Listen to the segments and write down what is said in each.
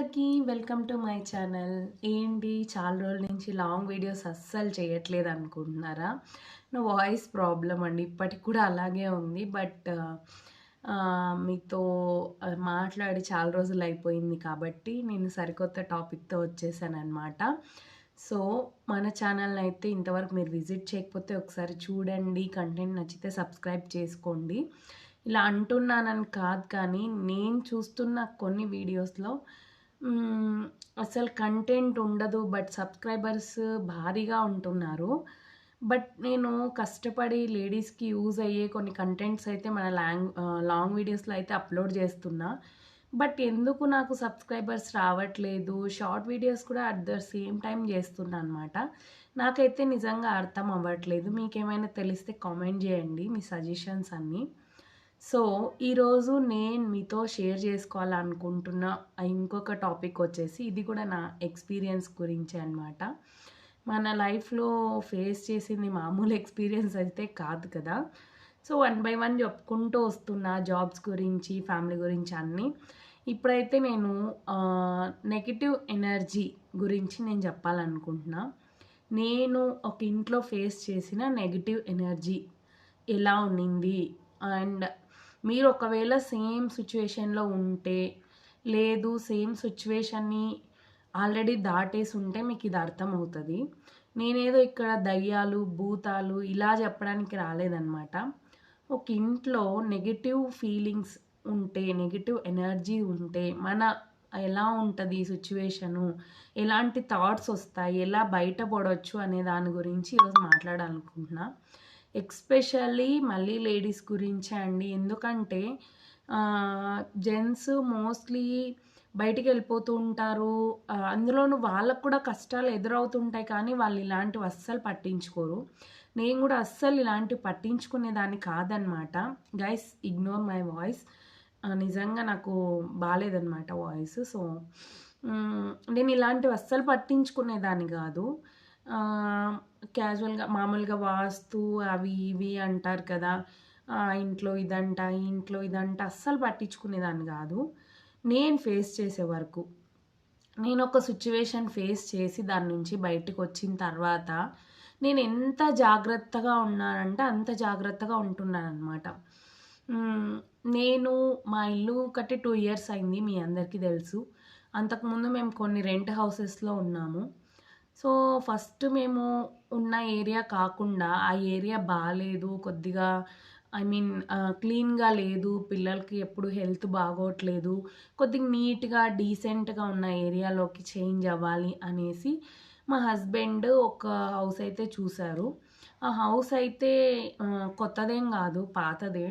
అందరికీ welcome to my channel. ఏంటి? చాలా రోజుల నుంచి లాంగ్ వీడియోస్ అస్సలు చేయట్లేదు అనుకుంటున్నారా? నా వాయిస్ ప్రాబ్లం అండి. ఇప్పటికి కూడా అలాగే ఉంది. బట్ మీతో మాట్లాడి చాలా రోజులు అయిపోయింది కాబట్టి నేను సరికొత్త టాపిక్తో వచ్చేసాను అనమాట సో మన ఛానల్ని అయితే ఇంతవరకు మీరు విజిట్ చేయకపోతే ఒకసారి చూడండి. కంటెంట్ నచ్చితే సబ్స్క్రైబ్ చేసుకోండి. ఇలా అంటున్నానని కాదు కానీ నేను చూస్తున్న కొన్ని వీడియోస్లో అసలు కంటెంట్ ఉండదు బట్ సబ్స్క్రైబర్స్ భారీగా ఉంటున్నారు. బట్ నేను కష్టపడి లేడీస్కి యూజ్ అయ్యే కొన్ని కంటెంట్స్ అయితే మన లాంగ్ లాంగ్ వీడియోస్లో అయితే అప్లోడ్ చేస్తున్నా. బట్ ఎందుకు నాకు సబ్స్క్రైబర్స్ రావట్లేదు? షార్ట్ వీడియోస్ కూడా అట్ ద సేమ్ టైం చేస్తున్నా అనమాట నాకైతే నిజంగా అర్థం అవ్వట్లేదు. మీకేమైనా తెలిస్తే కామెంట్ చేయండి మీ సజెషన్స్ అన్నీ. సో ఈరోజు నేను మీతో షేర్ చేసుకోవాలనుకుంటున్న ఇంకొక టాపిక్ వచ్చేసి ఇది కూడా నా ఎక్స్పీరియన్స్ గురించి అనమాట మన లైఫ్లో ఫేస్ చేసింది మామూలు ఎక్స్పీరియన్స్ అయితే కాదు కదా. సో వన్ బై వన్ చెప్పుకుంటూ వస్తున్నా జాబ్స్ గురించి ఫ్యామిలీ గురించి అన్నీ. ఇప్పుడైతే నేను నెగిటివ్ ఎనర్జీ గురించి నేను చెప్పాలనుకుంటున్నా. నేను ఒక ఇంట్లో ఫేస్ చేసిన నెగిటివ్ ఎనర్జీ ఎలా ఉండింది? అండ్ మీరు ఒకవేళ సేమ్ సిచ్యువేషన్లో ఉంటే లేదు సేమ్ సిచ్యువేషన్ని ఆల్రెడీ దాటేసి ఉంటే మీకు ఇది అర్థమవుతుంది నేనేదో ఇక్కడ దయ్యాలు భూతాలు ఇలా చెప్పడానికి రాలేదన్నమాట. ఒక ఇంట్లో నెగిటివ్ ఫీలింగ్స్ ఉంటే నెగిటివ్ ఎనర్జీ ఉంటే మన ఎలా ఉంటుంది ఈ సిచ్యువేషను ఎలాంటి థాట్స్ వస్తాయి ఎలా బయటపడవచ్చు అనే దాని గురించి ఈరోజు మాట్లాడాలనుకుంటున్నా. ఎక్స్పెషల్లీ మళ్ళీ లేడీస్ గురించే అండి. ఎందుకంటే జెంట్స్ మోస్ట్లీ బయటికి వెళ్ళిపోతూ ఉంటారు. అందులోనూ వాళ్ళకు కూడా కష్టాలు ఎదురవుతుంటాయి కానీ వాళ్ళు ఇలాంటివి అస్సలు పట్టించుకోరు. నేను కూడా అస్సలు ఇలాంటివి పట్టించుకునేదాన్ని కాదనమాట. గైస్ ఇగ్నోర్ మై వాయిస్ నిజంగా నాకు బాగాలేదనమాట వాయిస్ సో నేను ఇలాంటివి అస్సలు పట్టించుకునేదాన్ని కాదు. క్యాజువల్గా మామూలుగా వాస్తు అవి ఇవి అంటారు కదా. ఇంట్లో ఇదంట ఇంట్లో ఇదంట అస్సలు పట్టించుకునేదాన్ని కాదు. నేను ఫేస్ చేసే వరకు నేను ఒక సిచ్యువేషన్ ఫేస్ చేసి దాని నుంచి బయటకు వచ్చిన తర్వాత నేను ఎంత జాగ్రత్తగా ఉన్నానంటే అంత జాగ్రత్తగా ఉంటున్నాను అనమాట నేను మా ఇల్లు కట్టి టూ ఇయర్స్ అయింది మీ అందరికీ తెలుసు. అంతకుముందు మేము కొన్ని రెంట్ హౌసెస్లో ఉన్నాము. సో ఫస్ట్ మేము ఉన్న ఏరియా కాకుండా ఆ ఏరియా బాగాలేదు కొద్దిగా ఐ మీన్ క్లీన్గా లేదు పిల్లలకి ఎప్పుడు హెల్త్ బాగోట్లేదు కొద్దిగా నీట్గా డీసెంట్గా ఉన్న ఏరియాలోకి చేంజ్ అవ్వాలి అనేసి మా హస్బెండ్ ఒక హౌస్ అయితే చూశారు. ఆ హౌస్ అయితే కొత్తదేం కాదు పాతదే.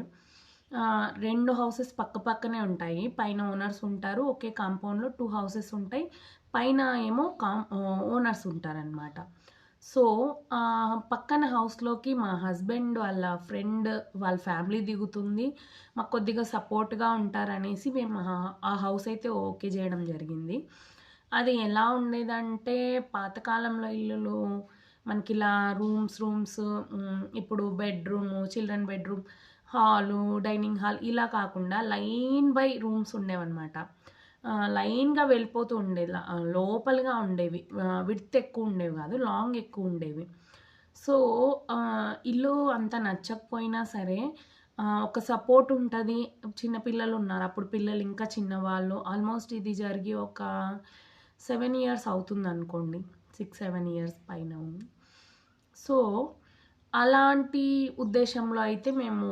రెండు హౌసెస్ పక్క పక్కనే ఉంటాయి. పైన ఓనర్స్ ఉంటారు. ఒకే కాంపౌండ్లో టూ హౌసెస్ ఉంటాయి. పైన ఏమో కాం ఓనర్స్ ఉంటారనమాట సో పక్కన హౌస్లోకి మా హస్బెండ్ వాళ్ళ ఫ్రెండ్ వాళ్ళ ఫ్యామిలీ దిగుతుంది. మాకు కొద్దిగా సపోర్ట్గా ఉంటారనేసి మేము ఆ- హౌస్ అయితే ఓకే చేయడం జరిగింది. అది ఎలా ఉండేదంటే పాతకాలంలో ఇల్లులు మనకి ఇలా రూమ్స్ రూమ్స్ ఇప్పుడు bedroom children bedroom hall dining hall ఇలా కాకుండా లైన్ బై రూమ్స్ ఉండేవన్నమాట. లైన్గా వెళ్ళిపోతూ ఉండేది. లోపలగా ఉండేవి. విడ్త్ ఎక్కువ ఉండేవి కాదు లాంగ్ ఎక్కువ ఉండేవి. సో ఇల్లు అంత నచ్చకపోయినా సరే ఒక సపోర్ట్ ఉంటుంది. చిన్నపిల్లలు ఉన్నారు. అప్పుడు పిల్లలు ఇంకా చిన్నవాళ్ళు. ఆల్మోస్ట్ ఇది జరిగి ఒక సెవెన్ ఇయర్స్ అవుతుంది అనుకోండి. సిక్స్ సెవెన్ ఇయర్స్ పైన ఉంది. సో అలాంటి ఉద్దేశంలో అయితే మేము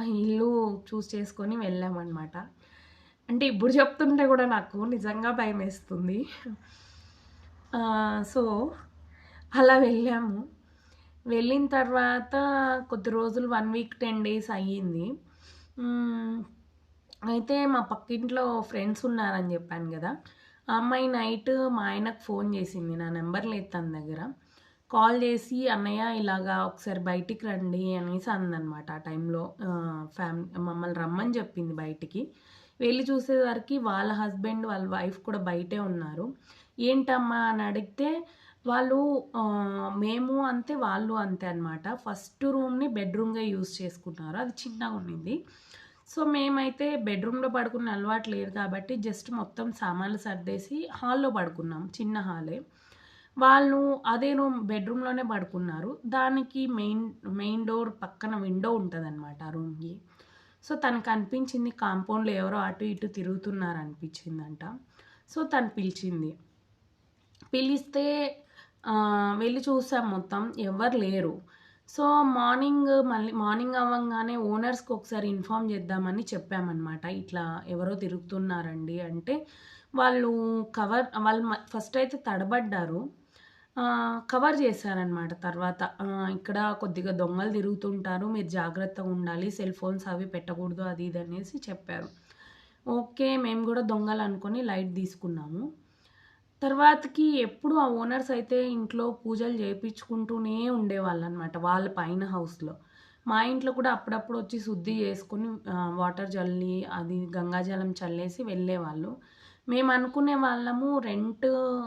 ఆ ఇల్లు చూస్ చేసుకొని వెళ్ళామన్నమాట. అంటే ఇప్పుడు చెప్తుంటే కూడా నాకు నిజంగా భయం వేస్తుంది. సో అలా వెళ్ళాము. వెళ్ళిన తర్వాత కొద్ది రోజులు వన్ వీక్ టెన్ డేస్ అయ్యింది. అయితే మా పక్కింట్లో ఫ్రెండ్స్ ఉన్నారని చెప్పాను కదా. ఆ అమ్మాయి నైట్ మా ఆయనకు ఫోన్ చేసింది. నా నెంబర్ లేదు తన దగ్గర. కాల్ చేసి అన్నయ్య ఇలాగా ఒకసారి బయటికి రండి అనేసి అందనమాట ఆ టైంలో ఫ్యామిలీ మమ్మల్ని రమ్మని చెప్పింది బయటికి. వెళ్ళి చూసేసరికి వాళ్ళ హస్బెండ్ వాళ్ళ వైఫ్ కూడా బయటే ఉన్నారు. ఏంటమ్మా అని అడిగితే వాళ్ళు మేము అంతే వాళ్ళు అంతే అనమాట ఫస్ట్ రూమ్ని బెడ్రూమ్గా యూజ్ చేసుకున్నారు అది చిన్నగా ఉండింది సో మేమైతే బెడ్రూమ్లో పడుకునే అలవాటు లేదు కాబట్టి జస్ట్ మొత్తం సామాన్లు సర్దేసి హాల్లో పడుకున్నాం చిన్న హాలే. వాళ్ళు అదే రూమ్ బెడ్రూమ్లోనే పడుకున్నారు. దానికి మెయిన్ మెయిన్ డోర్ పక్కన విండో ఉంటుంది అనమాట ఆ రూమ్కి. సో తనకు అనిపించింది కాంపౌండ్లో ఎవరో అటు ఇటు తిరుగుతున్నారు అనిపించిందంట. సో తను పిలిచింది. పిలిస్తే వెళ్ళి చూసాం మొత్తం ఎవరు లేరు. సో మార్నింగ్ మళ్ళీ మార్నింగ్ అవ్వగానే ఓనర్స్కి ఒకసారి ఇన్ఫామ్ చేద్దామని చెప్పామన్నమాట. ఇట్లా ఎవరో తిరుగుతున్నారండి అంటే వాళ్ళు కవర్ వాళ్ళు ఫస్ట్ అయితే తడబడ్డారు. కవర్ చేశారనమాట తర్వాత. ఇక్కడ కొద్దిగా దొంగలు తిరుగుతుంటారు మీరు జాగ్రత్తగా ఉండాలి సెల్ ఫోన్స్ అవి పెట్టకూడదు అది ఇది అనేసి చెప్పారు. ఓకే మేము కూడా దొంగలు అనుకొని లైట్ తీసుకున్నాము. తర్వాతకి ఎప్పుడు ఆ ఓనర్స్ అయితే ఇంట్లో పూజలు చేయించుకుంటూనే ఉండేవాళ్ళు అనమాట వాళ్ళ పైన హౌస్లో. మా ఇంట్లో కూడా అప్పుడప్పుడు వచ్చి శుద్ధి చేసుకుని వాటర్ చల్లి అది గంగాజలం చల్లేసి వెళ్ళేవాళ్ళు. మేము అనుకునే వాళ్ళము రెంట్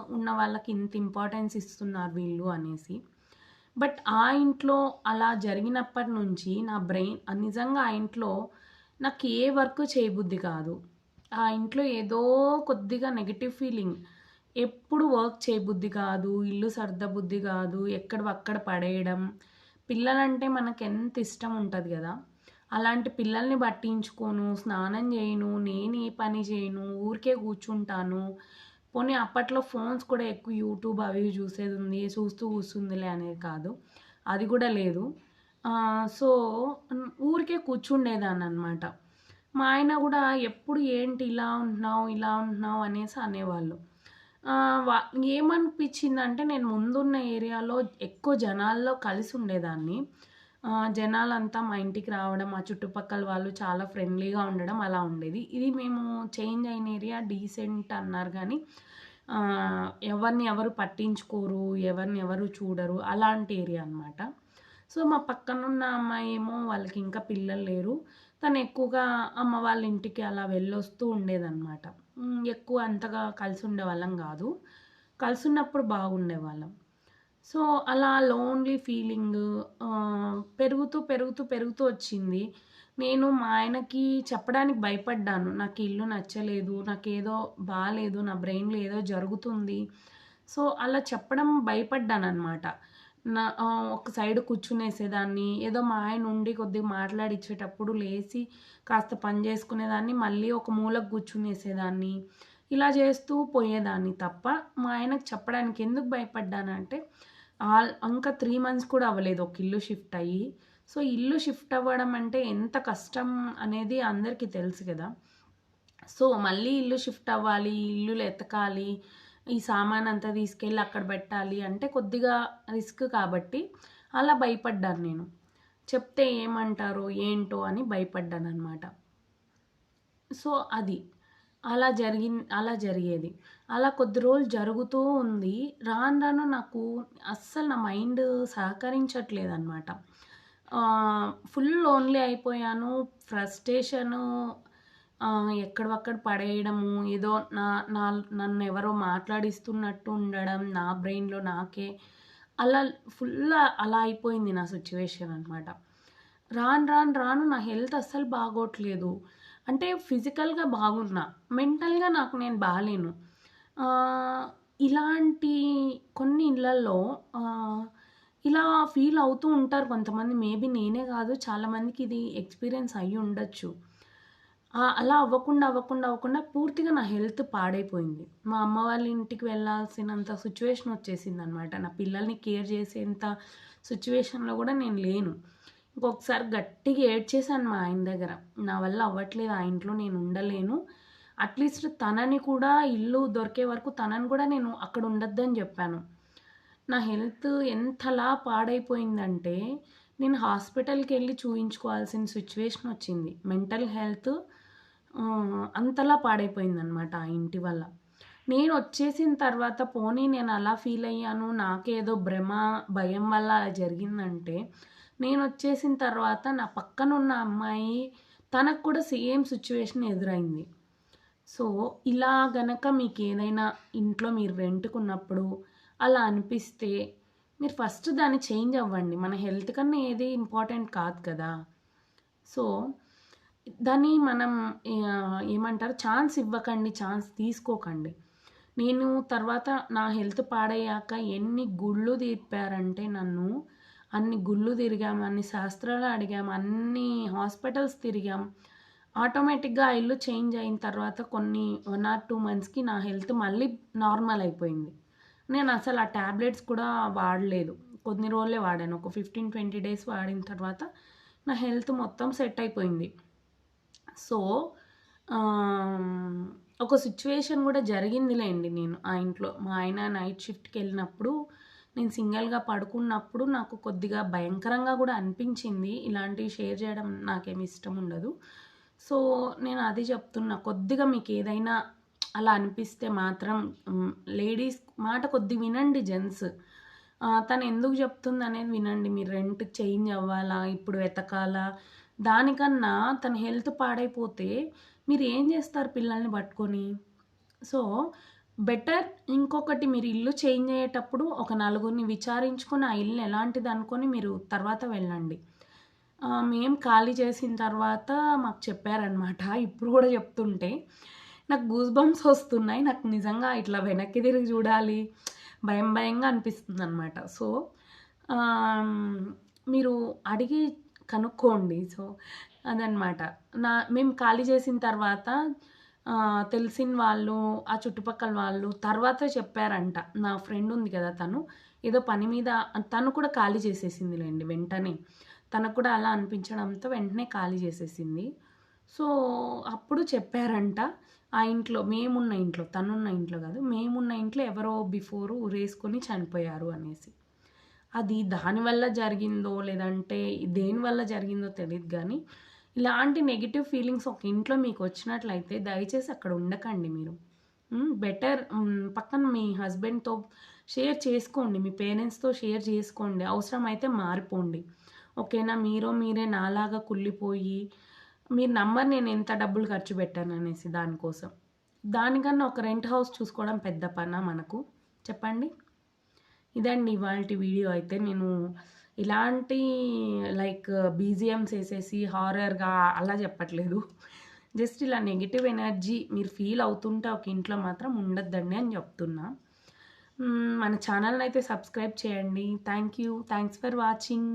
ఉన్న వాళ్ళకి ఇంత ఇంపార్టెన్స్ ఇస్తున్నారు వీళ్ళు అనేసి. బట్ ఆ ఇంట్లో అలా జరిగినప్పటి నుంచి నా బ్రెయిన్ నిజంగా ఆ ఇంట్లో నాకు ఏ వర్క్ చేయబుద్ధి కాదు. ఆ ఇంట్లో ఏదో కొద్దిగా నెగిటివ్ ఫీలింగ్ ఎప్పుడు వర్క్ చేయబుద్ధి కాదు ఇల్లు సర్దబుద్ధి కాదు ఎక్కడ అక్కడ పడేయడం. పిల్లలంటే మనకు ఎంత ఇష్టం ఉంటుంది కదా. అలాంటి పిల్లల్ని పట్టించుకోను స్నానం చేయను నేను ఏ పని చేయను ఊరికే కూర్చుంటాను. పోనీ అప్పట్లో ఫోన్స్ కూడా ఎక్కువ యూట్యూబ్ అవి చూసేది ఉంది చూస్తూ కూర్చుందిలే అనేది కాదు. అది కూడా లేదు. సో ఊరికే కూర్చుండేదాన్ని అనమాట మా ఆయన కూడా ఎప్పుడు ఏంటి ఇలా ఉంటున్నావు ఇలా ఉంటున్నావు అనేసి అనేవాళ్ళు. వా- ఏమనిపించిందంటే నేను ముందున్న ఏరియాలో ఎక్కువ జనాల్లో కలిసి ఉండేదాన్ని. జనాలంతా మా ఇంటికి రావడం మా చుట్టుపక్కల వాళ్ళు చాలా ఫ్రెండ్లీగా ఉండడం అలా ఉండేది. ఇది మేము చేంజ్ అయిన ఏరియా డీసెంట్ అన్నారు కానీ ఎవరిని ఎవరు పట్టించుకోరు ఎవరిని ఎవరు చూడరు అలాంటి ఏరియా అనమాట సో మా పక్కనున్న అమ్మాయి ఏమో వాళ్ళకి ఇంకా పిల్లలు లేరు. తను ఎక్కువగా అమ్మ వాళ్ళ ఇంటికి అలా వెళ్ళొస్తూ ఉండేదన్నమాట. ఎక్కువ అంతగా కలిసి ఉండేవాళ్ళం కాదు. కలిసి ఉన్నప్పుడు బాగుండేవాళ్ళం. సో అలా లోన్లీ ఫీలింగ్ పెరుగుతూ పెరుగుతూ పెరుగుతూ వచ్చింది. నేను మా ఆయనకి చెప్పడానికి భయపడ్డాను. నాకు ఇల్లు నచ్చలేదు నాకు ఏదో బాగాలేదు నా బ్రెయిన్లో ఏదో జరుగుతుంది. సో అలా చెప్పడం భయపడ్డాను అనమాట నా ఒక సైడ్ కూర్చునేసేదాన్ని ఏదో మా ఆయన ఉండి కొద్దిగా మాట్లాడిచ్చేటప్పుడు లేచి కాస్త పని చేసుకునేదాన్ని మళ్ళీ ఒక మూలకు కూర్చునేసేదాన్ని. ఇలా చేస్తూ పోయేదాన్ని తప్ప మా ఆయనకు చెప్పడానికి ఎందుకు భయపడ్డానంటే ఇంకా త్రీ మంత్స్ కూడా అవ్వలేదు ఒక ఇల్లు షిఫ్ట్ అయ్యి. సో ఇల్లు షిఫ్ట్ అవ్వడం అంటే ఎంత కష్టం అనేది అందరికీ తెలుసు కదా. సో మళ్ళీ ఇల్లు షిఫ్ట్ అవ్వాలి ఇల్లులు ఎతకాలి ఈ సామాన్ అంతా తీసుకెళ్ళి అక్కడ పెట్టాలి అంటే కొద్దిగా రిస్క్ కాబట్టి అలా భయపడ్డాను నేను. చెప్తే ఏమంటారో ఏంటో అని భయపడ్డాను అనమాట సో అది. అలా జరిగి అలా జరిగేది. అలా కొద్ది రోజులు జరుగుతూ ఉంది. రాను రాను నాకు అస్సలు నా మైండ్ సహకరించట్లేదు అనమాట ఫుల్ లోన్లీ అయిపోయాను. ఫ్రస్ట్రేషను ఎక్కడక్కడ పడేయడము ఏదో నా నా నన్ను ఎవరో మాట్లాడిస్తున్నట్టు ఉండడం నా బ్రెయిన్లో నాకే అలా ఫుల్ అలా అయిపోయింది నా సిచ్యువేషన్ అనమాట రాను రాను రాను నా హెల్త్ అస్సలు బాగోట్లేదు. అంటే ఫిజికల్గా బాగున్నా మెంటల్గా నాకు నేను బాగాలేను ఇలాంటి కొన్ని ఇళ్ళల్లో ఇలా ఫీల్ అవుతూ ఉంటారు కొంతమంది. మేబీ నేనే కాదు చాలామందికి ఇది ఎక్స్పీరియన్స్ అయ్యి ఉండొచ్చు. అలా అవ్వకుండా అవ్వకుండా అవ్వకుండా పూర్తిగా నా హెల్త్ పాడైపోయింది. మా అమ్మ వాళ్ళ ఇంటికి వెళ్ళాల్సినంత సిచ్యువేషన్ వచ్చేసింది అనమాట నా పిల్లల్ని కేర్ చేసేంత సిచ్యువేషన్లో కూడా నేను లేను. ఇంకొకసారి గట్టిగా ఏడ్చేసాను మా ఆయన దగ్గర. నా వల్ల అవ్వట్లేదు ఆ ఇంట్లో నేను ఉండలేను. అట్లీస్ట్ తనని కూడా ఇల్లు దొరికే వరకు తనని కూడా నేను అక్కడ ఉండొద్దని చెప్పాను. నా హెల్త్ ఎంతలా పాడైపోయిందంటే నేను హాస్పిటల్కి వెళ్ళి చూయించుకోవాల్సిన సిచ్యువేషన్ వచ్చింది. మెంటల్ హెల్త్ అంతలా పాడైపోయిందనమాట ఆ ఇంటి వల్ల. నేను వచ్చేసిన తర్వాత పోనీ నేను అలా ఫీల్ అయ్యాను నాకేదో భ్రమ భయం వల్ల అలా జరిగిందంటే నేను వచ్చేసిన తర్వాత నా పక్కన ఉన్న అమ్మాయి తనకు కూడా సేమ్ సిచ్యువేషన్ ఎదురైంది సో ఇలా గనక మీకు ఏదైనా ఇంట్లో మీరు రెంట్కున్నప్పుడు అలా అనిపిస్తే మీరు ఫస్ట్ దాన్ని చేంజ్ అవ్వండి మన హెల్త్ కన్నా ఏది ఇంపార్టెంట్ కాదు కదా సో దాన్ని మనం ఏమంటారు ఛాన్స్ ఇవ్వకండి. ఛాన్స్ తీసుకోకండి. నేను తర్వాత నా హెల్త్ పాడయ్యాక ఎన్ని గుళ్ళు తిప్పారంటే నన్ను, అన్ని గుళ్ళు తిరిగాం, అన్ని శాస్త్రాలు అడిగాం, అన్ని హాస్పిటల్స్ తిరిగాం. ఆటోమేటిక్‌గా ఆ ఇల్లు చేంజ్ అయిన తర్వాత కొన్ని వన్ ఆర్ టూ మంత్స్‌కి నా హెల్త్ మళ్ళీ నార్మల్ అయిపోయింది. నేను అసలు ఆ ట్యాబ్లెట్స్ కూడా వాడలేదు. కొన్ని రోజులే వాడాను. ఒక 15, 20 డేస్ వాడిన తర్వాత నా హెల్త్ మొత్తం సెట్ అయిపోయింది. సో, ఒక సిచ్యువేషన్ కూడా జరిగిందిలేండి నేను ఆ ఇంట్లో. మా ఆయన నైట్ షిఫ్ట్కి వెళ్ళినప్పుడు నేను సింగిల్‌గా పడుకున్నప్పుడు నాకు కొద్దిగా భయంకరంగా కూడా అనిపించింది. ఇలాంటివి షేర్ చేయడం నాకేమి ఇష్టం ఉండదు. సో, నేను అది చెప్తున్నా. కొద్దిగా మీకు ఏదైనా అలా అనిపిస్తే మాత్రం లేడీస్ మాట కొద్ది వినండి జెంట్స్. తను ఎందుకు చెప్తుంది అనేది వినండి. మీరు రెంట్ చేంజ్ అవ్వాలా? ఇప్పుడు వెతకాలా? దానికన్నా తన హెల్త్ పాడైపోతే మీరు ఏం చేస్తారు పిల్లల్ని పట్టుకొని? సో, బెటర్ ఇంకొకటి మీరు ఇల్లు చేంజ్ అయ్యేటప్పుడు ఒక నలుగురిని విచారించుకొని ఆ ఇల్లు ఎలాంటిదనుకొని మీరు తర్వాత వెళ్ళండి. మేము ఖాళీ చేసిన తర్వాత మాకు చెప్పారనమాట. ఇప్పుడు కూడా చెప్తుంటే నాకు గూస్ బంప్స్ వస్తున్నాయి. నాకు నిజంగా ఇట్లా వెనక్కి తిరిగి చూడాలి. భయం భయంగా అనిపిస్తుంది అనమాట సో, మీరు అడిగి కనుక్కోండి. సో, అదనమాట. నా మేము ఖాళీ చేసిన తర్వాత తెలిసిన వాళ్ళు, ఆ చుట్టుపక్కల వాళ్ళు తర్వాతే చెప్పారంట. నా ఫ్రెండ్ ఉంది కదా! తను ఏదో పని మీద తను కూడా ఖాళీ చేసేసిందిలేండి వెంటనే. తనకు కూడా అలా అనిపించడంతో వెంటనే ఖాళీ చేసేసింది. సో, అప్పుడు చెప్పారంట. ఆ ఇంట్లో మేమున్న ఇంట్లో, తనున్న ఇంట్లో కాదు. మేమున్న ఇంట్లో ఎవరో బిఫోర్ ఉరేసుకొని చనిపోయారు అనేసి. అది దానివల్ల జరిగిందో లేదంటే దేనివల్ల జరిగిందో తెలియదు కానీ ఇలాంటి నెగిటివ్ ఫీలింగ్స్ ఒక ఇంట్లో మీకు వచ్చినట్లయితే దయచేసి అక్కడ ఉండకండి మీరు. బెటర్ పక్కన మీ హస్బెండ్‌తో షేర్ చేసుకోండి. మీ పేరెంట్స్‌తో షేర్ చేసుకోండి. అవసరమైతే మారిపోండి. ఓకేనా? మీరో మీరే నాలాగా కుళ్ళిపోయి మీరు నంబర్ నేను ఎంత డబ్బులు ఖర్చు పెట్టాను అనేసి దానికోసం. దానికన్నా ఒక రెంట్ హౌస్ చూసుకోవడం పెద్ద పనా మనకు? చెప్పండి. ఇదండి ఇవాళ వీడియో అయితే. నేను ఇలాంటి లైక్ బీజీఎమ్స్ వేసేసి హారర్‌గా అలా చెప్పట్లేదు. జస్ట్ ఇలా నెగిటివ్ ఎనర్జీ మీరు ఫీల్ అవుతుంటే ఒక ఇంట్లో మాత్రం ఉండొద్దండి అని చెప్తున్నా. మన ఛానల్ని అయితే సబ్స్క్రైబ్ చేయండి. Thank you. Thanks for watching.